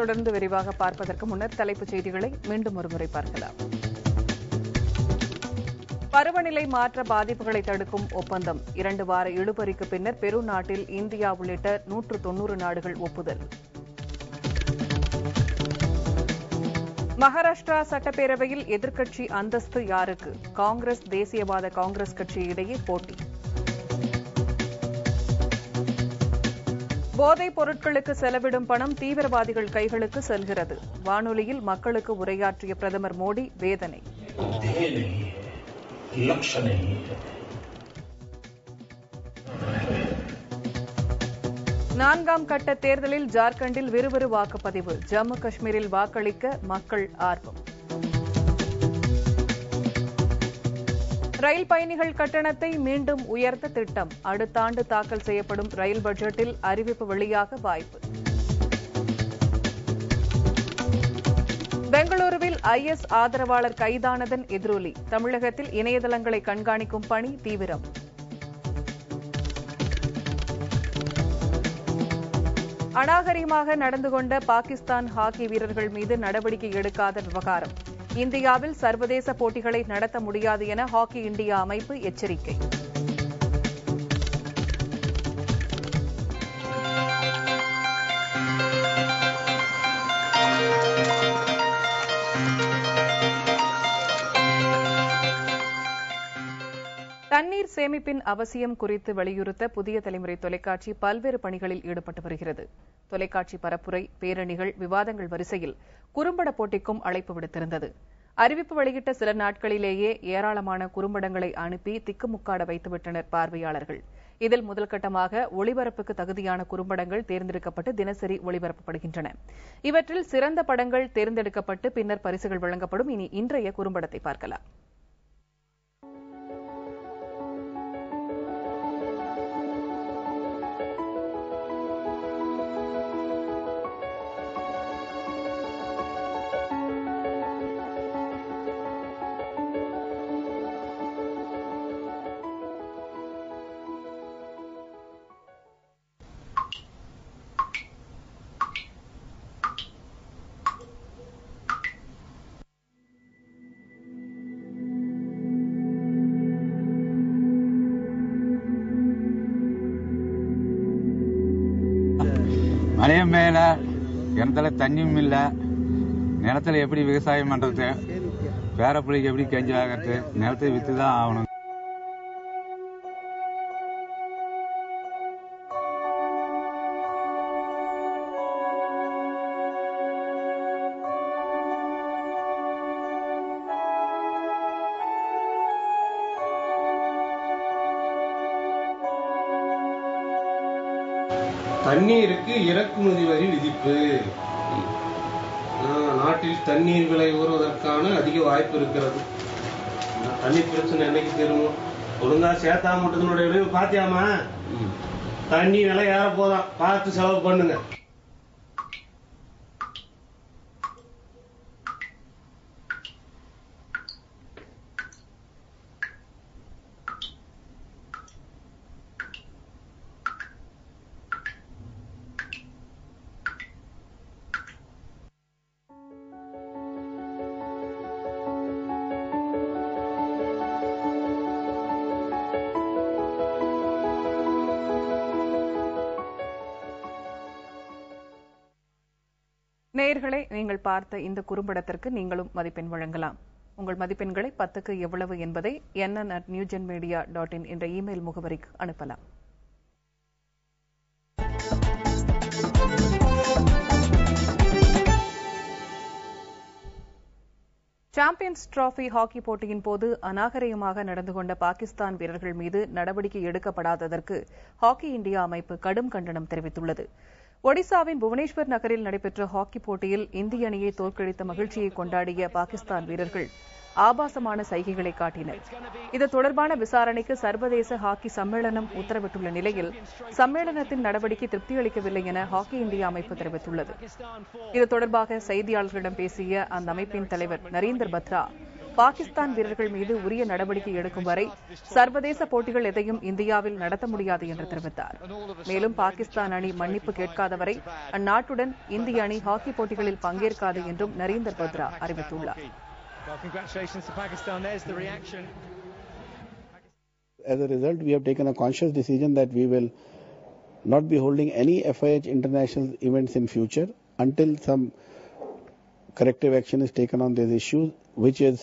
தொடர்ந்து விரிவாக பார்ப்பதற்கு முன்னர் தலைப்புச் செய்திகளை மீண்டும் ஒருமுறை பார்க்கலாம். பருவநிலை மாற்ற பாதிப்புகளை தடுக்கும் ஒப்பந்தம். இரண்டு வார இழுபறிக்கு பின்னர் பெரு நாட்டில் இந்தியா உள்ளிட்ட நூற்று தொன்னூறு நாடுகள் ஒப்புதல். மகாராஷ்டிரா சட்டப்பேரவையில் எதிர்க்கட்சி அந்தஸ்து யாருக்கு? காங்கிரஸ் தேசியவாத காங்கிரஸ் கட்சி இடையே போட்டி. போதைப் பொருட்களுக்கு செலவிடும் பணம் தீவிரவாதிகள் கைகளுக்கு செல்கிறது. வானொலியில் மக்களுக்கு உரையாற்றிய பிரதமர் மோடி வேதனை. நான்காம் கட்ட தேர்தலில் ஜார்க்கண்டில் விறுவிறு வாக்குப்பதிவு ஜம்மு காஷ்மீரில் வாக்களிக்க மக்கள் ஆர்வம். ரயில் பயணிகள் கட்டணத்தை மீண்டும் உயர்த்த திட்டம். அடுத்த ஆண்டு தாக்கல் செய்யப்படும் ரயில் பட்ஜெட்டில் அறிவிப்பு வெளியாக வாய்ப்பு. பெங்களூருவில் ஐஎஸ் ஆதரவாளர் கைதானதன் எதிரொலி. தமிழகத்தில் இணையதளங்களை கண்காணிக்கும் பணி தீவிரம். அநாகரிகமாக நடந்து கொண்ட பாகிஸ்தான் ஹாக்கி வீரர்கள் மீது நடவடிக்கை எடுக்காத விவகாரம். இந்தியாவில் சர்வதேச போட்டிகளை நடத்த முடியாது என ஹாக்கி இந்தியா அமைப்பு எச்சரிக்கை. தண்ணீர் சேமிப்பின் அவசியம் குறித்து வலியுறுத்த புதிய தலைமுறை தொலைக்காட்சி பல்வேறு பணிகளில் ஈடுபட்டு வருகிறது. தொலைக்காட்சி பரப்புரை பேரணிகள் விவாதங்கள் வரிசையில் குறும்பட போட்டிக்கும் அழைப்பு விடுத்திருந்தது. அறிவிப்பு வெளியிட்ட சில நாட்களிலேயே ஏராளமான குறும்படங்களை அனுப்பி திக்குமுக்காட வைத்துவிட்டனர் பார்வையாளர்கள். இதில் முதல்கட்டமாக ஒளிபரப்புக்கு தகுதியான குறும்படங்கள் தேர்ந்தெடுக்கப்பட்டு தினசரி ஒளிபரப்பப்படுகின்றன. இவற்றில் சிறந்த படங்கள் தேர்ந்தெடுக்கப்பட்டு பின்னர் பரிசுகள் வழங்கப்படும். இனி இன்றைய குறும்படத்தை பார்க்கலாம். மழையும் மேல கிணத்துல தண்ணியும் இல்லை. நிலத்துல எப்படி விவசாயம் பண்றது? பேரப்பிள்ளைக்கு எப்படி கஞ்சி ஆகிறது நிலத்தை வித்து தான் ஆகணும். தண்ணீருக்கு இறக்குமதி வரி விதிப்பு. நாட்டில் தண்ணீர் விலை உயர்வதற்கான அதிக வாய்ப்பு இருக்கிறது. தண்ணீர் பிரச்சனை என்னைக்கு தீருமோ? ஒழுங்கா சேத்தா மட்டுத்தினுடைய விளைவு பாத்தியாமா தண்ணி விலை ஏற போதாம் பார்த்து செலவு பண்ணுங்க. நேயர்களை நீங்கள் பார்த்த இந்த குறும்படத்திற்கு நீங்களும் மதிப்பெண் வழங்கலாம். உங்கள் மதிப்பெண்களை பத்துக்கு எவ்வளவு என்பதை NN at newgen media dot in என்ற இமெயில் முகவரிக்கு அனுப்பலாம். சாம்பியன்ஸ் டிராபி ஹாக்கி போட்டியின் போது அநாகரிகமாக நடந்து கொண்ட பாகிஸ்தான் வீரர்கள் மீது நடவடிக்கை எடுக்கப்படாததற்கு ஹாக்கி இந்தியா அமைப்பு கடும் கண்டனம் தெரிவித்துள்ளது. ஒடிசாவின் புவனேஸ்வர் நகரில் நடைபெற்ற ஹாக்கி போட்டியில் இந்திய அணியை தோற்கடித்த மகிழ்ச்சியை கொண்டாடிய பாகிஸ்தான் வீரர்கள் ஆபாசமான சைகைகளை காட்டினர். இது தொடர்பான விசாரணைக்கு சர்வதேச ஹாக்கி சம்மேளனம் உத்தரவிட்டுள்ள நிலையில் சம்மேளனத்தின் நடவடிக்கை திருப்தியளிக்கவில்லை என ஹாக்கி இந்தியா அமைப்பு தெரிவித்துள்ளது. இது தொடர்பாக செய்தியாளர்களிடம் பேசிய அந்த அமைப்பின் தலைவர் நரேந்தர் பத்ரா பாகிஸ்தான் வீரர்கள் மீது உரிய நடவடிக்கை எடுக்கும் வரை சர்வதேச போட்டிகள் எதையும் இந்தியாவில் நடத்த முடியாது என்று தெரிவித்தார் மேலும் பாகிஸ்தான் அணி மன்னிப்பு கேட்காத வரை அந்நாட்டுடன் இந்திய அணி ஹாக்கி போட்டிகளில் பங்கேற்காது என்றும் நரேந்தர் பத்ரா அறிவித்துள்ளார். As a result, we have taken a conscious decision that we will not be holding any FIH international events in future until some corrective action is taken on these issues, which is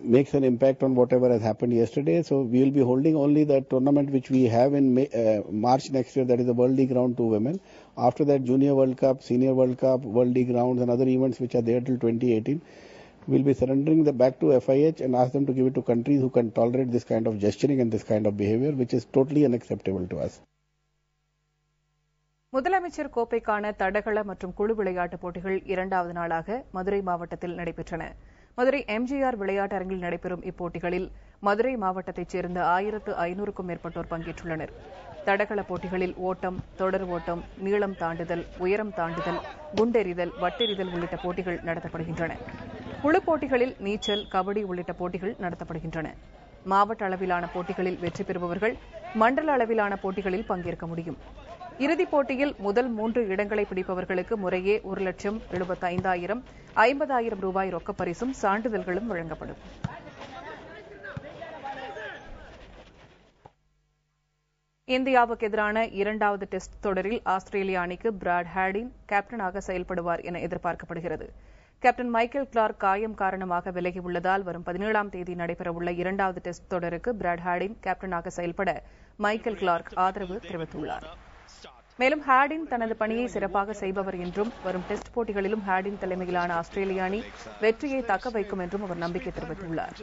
makes an impact on whatever has happened yesterday. So we will be holding only the tournament which we have in May, uh, March next year, that is the World League Round to women. After that, Junior World Cup, Senior World Cup, World League Rounds, and other events which are there till 2018. We'll be surrendering the back to FIH and ask them to give it to countries who can tolerate this kind of gesturing and this kind of behavior, which is totally unacceptable to us. முதலமைச்சர் கோப்பைக்கான தடகள மற்றும் குழு விளையாட்டுப் போட்டிகள் இரண்டாவது நாளாக மதுரை மாவட்டத்தில் நடைபெற்றன மதுரை எம்ஜிஆர் விளையாட்டரங்கில் நடைபெறும் இப்போட்டிகளில் மதுரை மாவட்டத்தைச் சேர்ந்த ஆயிரத்து ஐநூறுக்கும் மேற்பட்டோர் பங்கேற்றுள்ளனர். தடகள போட்டிகளில் ஓட்டம் தொடர் ஓட்டம் நீளம் தாண்டுதல் உயரம் தாண்டுதல் குண்டெறிதல் வட்டெறிதல் உள்ளிட்ட போட்டிகள் நடத்தப்படுகின்றன. குழு போட்டிகளில் நீச்சல் கபடி உள்ளிட்ட போட்டிகள் நடத்தப்படுகின்றன. மாவட்ட அளவிலான போட்டிகளில் வெற்றி பெறுபவர்கள் மண்டல அளவிலான போட்டிகளில் பங்கேற்க முடியும். இறுதிப் போட்டியில் முதல் மூன்று இடங்களை பிடிப்பவர்களுக்கு முறையே ஒரு லட்சம் எழுபத்தைந்தாயிரம் ஐம்பதாயிரம் ரூபாய் ரொக்கப்பரிசும் சான்றிதழ்களும் வழங்கப்படும். இந்தியாவுக்கு எதிரான இரண்டாவது டெஸ்ட் தொடரில் ஆஸ்திரேலிய அணிக்கு பிராட் ஹேடின் கேப்டனாக செயல்படுவார் என எதிர்பார்க்கப்படுகிறது. கேப்டன் மைக்கேல் கிளார்க் காயம் காரணமாக விலகியுள்ளதால் வரும் பதினேழாம் தேதி நடைபெறவுள்ள இரண்டாவது டெஸ்ட் தொடருக்கு பிராட் ஹேடின் கேப்டனாக செயல்பட மைக்கேல் கிளார்க் ஆதரவு தெரிவித்துள்ளார். மேலும் ஹேடின் தனது பணியை சிறப்பாக செய்பவர் என்றும் வரும் டெஸ்ட் போட்டிகளிலும் ஹேடின் தலைமையிலான ஆஸ்திரேலிய அணி வெற்றியை தக்க வைக்கும் என்றும் அவர் நம்பிக்கை தெரிவித்துள்ளார்.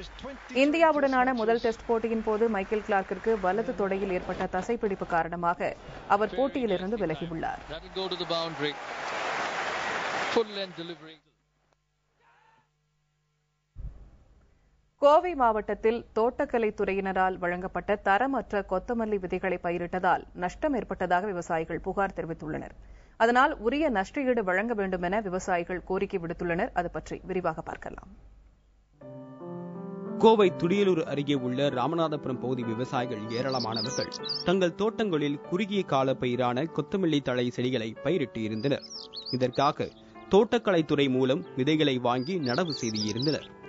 இந்தியாவுடனான முதல் டெஸ்ட் போட்டியின் போது மைக்கேல் கிளார்க்கிற்கு வலது தொடையில் ஏற்பட்ட தசைப்பிடிப்பு காரணமாக அவர் போட்டியிலிருந்து விலகியுள்ளார். கோவை மாவட்டத்தில் தோட்டக்கலைத் துறையினரால் வழங்கப்பட்ட தரமற்ற கொத்தமல்லி விதைகளை பயிரிட்டதால் நஷ்டம் ஏற்பட்டதாக விவசாயிகள் புகார் தெரிவித்துள்ளனர். அதனால் உரிய நஷ்டஈடு வழங்க வேண்டும் என விவசாயிகள் கோரிக்கை விடுத்துள்ளனர். அது பற்றி விரிவாக பார்க்கலாம். கோவை துடியலூர் அருகே உள்ள ராமநாதபுரம் பகுதி விவசாயிகள் ஏராளமானவர்கள் தங்கள் தோட்டங்களில் குறுகிய கால பயிரான கொத்தமல்லி தழை செடிகளை பயிரிட்டு இருந்தனர். இதற்காக தோட்டக்கலைத்துறை மூலம் விதைகளை வாங்கி நடவு செய்து இருந்தனர்.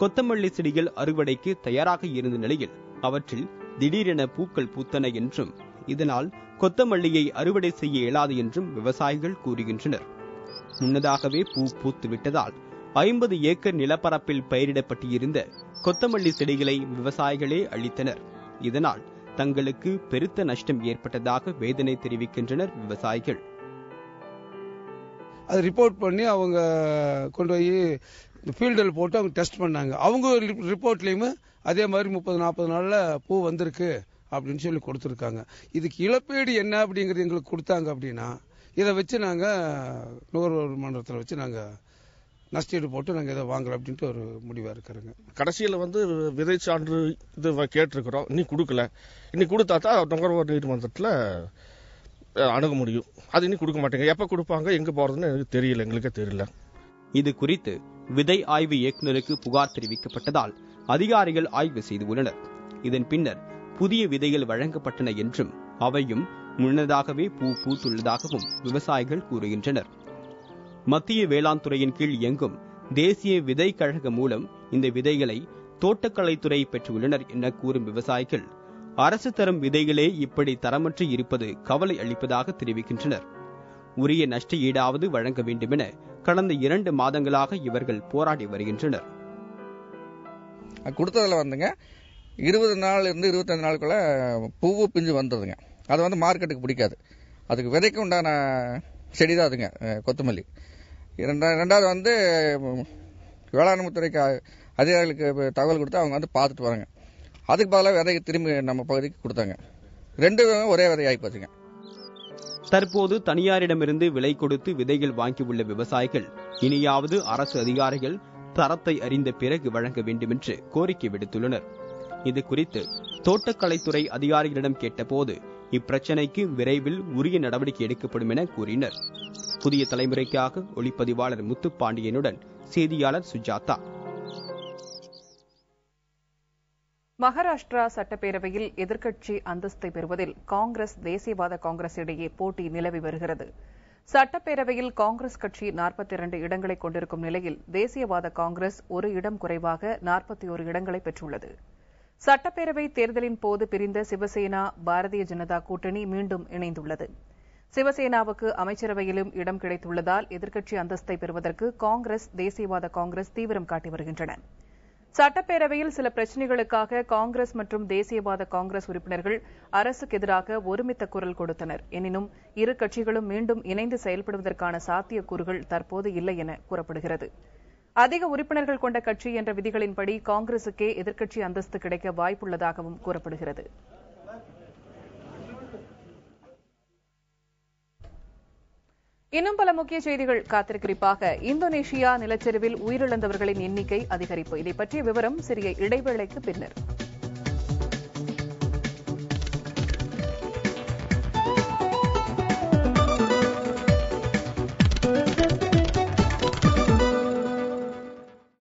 கொத்தமல்லி செடிகள் அறுவடைக்கு தயாராக இருந்த நிலையில் அவற்றில் திடீரென பூக்கள் பூத்தன என்றும் இதனால் கொத்தமல்லியை அறுவடை செய்ய இயலாது என்றும் விவசாயிகள் கூறுகின்றனர். முன்னதாகவே பூ பூத்து விட்டதால் ஐம்பது ஏக்கர் நிலப்பரப்பில் பயிரிடப்பட்டிருந்த கொத்தமல்லி செடிகளை விவசாயிகளே அழித்தனர். இதனால் தங்களுக்கு பெருத்த நஷ்டம் ஏற்பட்டதாக வேதனை தெரிவிக்கின்றனர் விவசாயிகள். அது ரிப்போர்ட் பண்ணி அவங்க கொண்டு போய் ஃபீல்டில் போட்டு அவங்க டெஸ்ட் பண்ணாங்க. அவங்க ரிப்போர்ட்லேயுமே அதே மாதிரி முப்பது நாற்பது நாளில் பூ வந்திருக்கு அப்படின்னு சொல்லி கொடுத்துருக்காங்க. இதுக்கு இழப்பீடு என்ன அப்படிங்கிறது எங்களுக்கு கொடுத்தாங்க அப்படின்னா இதை வச்சு நாங்கள் நுகர்வோர் மன்றத்தில் வச்சு நாங்கள் நஷ்டீடு போட்டு நாங்கள் இதை வாங்கலாம் அப்படின்ட்டு ஒரு முடிவாக இருக்கிறோங்க. கடைசியில் வந்து விதை சான்று இது வ- கேட்டிருக்கிறோம். இன்னும் கொடுக்கல. இன்னும் கொடுத்தா தான் நுகர்வோர் நீதிமன்றத்தில் அணுக முடியும். அது இன்னும் கொடுக்க மாட்டேங்க. எப்போ கொடுப்பாங்க எங்கே போகிறதுன்னு எனக்கு தெரியல. எங்களுக்கே தெரியல. இது குறித்து விதை ஆய்வு இயக்குநருக்கு புகார் தெரிவிக்கப்பட்டதால் அதிகாரிகள் ஆய்வு செய்துள்ளனர் இதன் பின்னர் புதிய விதைகள் வழங்கப்பட்டன என்றும் அவையும் முன்னதாகவே பூ பூத்துள்ளதாகவும் விவசாயிகள் கூறுகின்றனர். மத்திய வேளாண் துறையின் கீழ் இயங்கும் தேசிய விதை கழகம் மூலம் இந்த விதைகளை தோட்டக்கலைத்துறை பெற்றுள்ளனர் என கூறும் விவசாயிகள் அரசு தரும் விதைகளே இப்படி தரமற்று இருப்பது கவலை அளிப்பதாக தெரிவிக்கின்றனர். உரிய நஷ்ட ஈடாவது வழங்க வேண்டுமென கடந்த இரண்டு மாதங்களாக இவர்கள் போராடி வருகின்றனர். கொடுத்ததில் வந்துங்க இருபது நாள் இருந்து இருபத்தஞ்சு நாளுக்குள்ள பூவு பிஞ்சு வந்ததுங்க அது வந்து மார்க்கெட்டுக்கு பிடிக்காது. அதுக்கு விதைக்கு உண்டான செடி தான் அதுங்க கொத்தமல்லி. இரண்டா ரெண்டாவது வந்து வேளாண்மைத்துறைக்கு அதிகாரிகளுக்கு தகவல் கொடுத்து அவங்க வந்து பார்த்துட்டு வராங்க. அதுக்கு பதிலாக விதைக்கு திரும்பி நம்ம பகுதிக்கு கொடுத்தாங்க. ரெண்டு ஒரே விதை ஆகி போச்சுங்க. தற்போது தனியாரிடமிருந்து விலை கொடுத்து விதைகள் வாங்கியுள்ள விவசாயிகள் இனியாவது அரசு அதிகாரிகள் தரத்தை அறிந்த பிறகு வழங்க வேண்டுமென்று கோரிக்கை விடுத்துள்ளனர். இது குறித்து தோட்டக்கலைத்துறை அதிகாரிகளிடம் கேட்டபோது இப்பிரச்சினைக்கு விரைவில் உரிய நடவடிக்கை எடுக்கப்படும் என கூறினர். புதிய தலைமுறைக்காக ஒளிப்பதிவாளர் முத்துப்பாண்டியனுடன் செய்தியாளர் சுஜாதா. மகாராஷ்டிரா சட்டப்பேரவையில் எதிர்க்கட்சி அந்தஸ்தை பெறுவதில் காங்கிரஸ் தேசியவாத காங்கிரஸ் இடையே போட்டி நிலவி வருகிறது. சட்டப்பேரவையில் காங்கிரஸ் கட்சி நாற்பத்தி இரண்டு இடங்களை கொண்டிருக்கும் நிலையில் தேசியவாத காங்கிரஸ் ஒரு இடம் குறைவாக நாற்பத்தி ஒரு இடங்களை பெற்றுள்ளது. சட்டப்பேரவை தேர்தலின் போது பிரிந்த சிவசேனா பாரதிய ஜனதா கூட்டணி மீண்டும் இணைந்துள்ளது. சிவசேனாவுக்கு அமைச்சரவையிலும் இடம் கிடைத்துள்ளதால் எதிர்க்கட்சி அந்தஸ்தை பெறுவதற்கு காங்கிரஸ் தேசியவாத காங்கிரஸ் தீவிரம் காட்டி வருகின்றன. சட்டப்பேரவையில் சில பிரச்சினைகளுக்காக காங்கிரஸ் மற்றும் தேசியவாத காங்கிரஸ் உறுப்பினர்கள் அரசுக்கு எதிராக ஒருமித்த குரல் கொடுத்தனர். எனினும் இரு கட்சிகளும் மீண்டும் இணைந்து செயல்படுவதற்கான சாத்தியக்கூறுகள் தற்போது இல்லை என கூறப்படுகிறது. அதிக உறுப்பினர்கள் கொண்ட கட்சி என்ற விதிகளின்படி காங்கிரசுக்கே எதிர்க்கட்சி அந்தஸ்து கிடைக்க வாய்ப்புள்ளதாகவும் கூறப்படுகிறது. இன்னும் பல முக்கிய செய்திகள் காத்திருக்கிறிப்பாக. இந்தோனேஷியா நிலச்சரிவில் உயிரிழந்தவர்களின் எண்ணிக்கை அதிகரிப்பு. இதை பற்றிய விவரம் சிறிய இடைவேளைக்கு பின்னர்.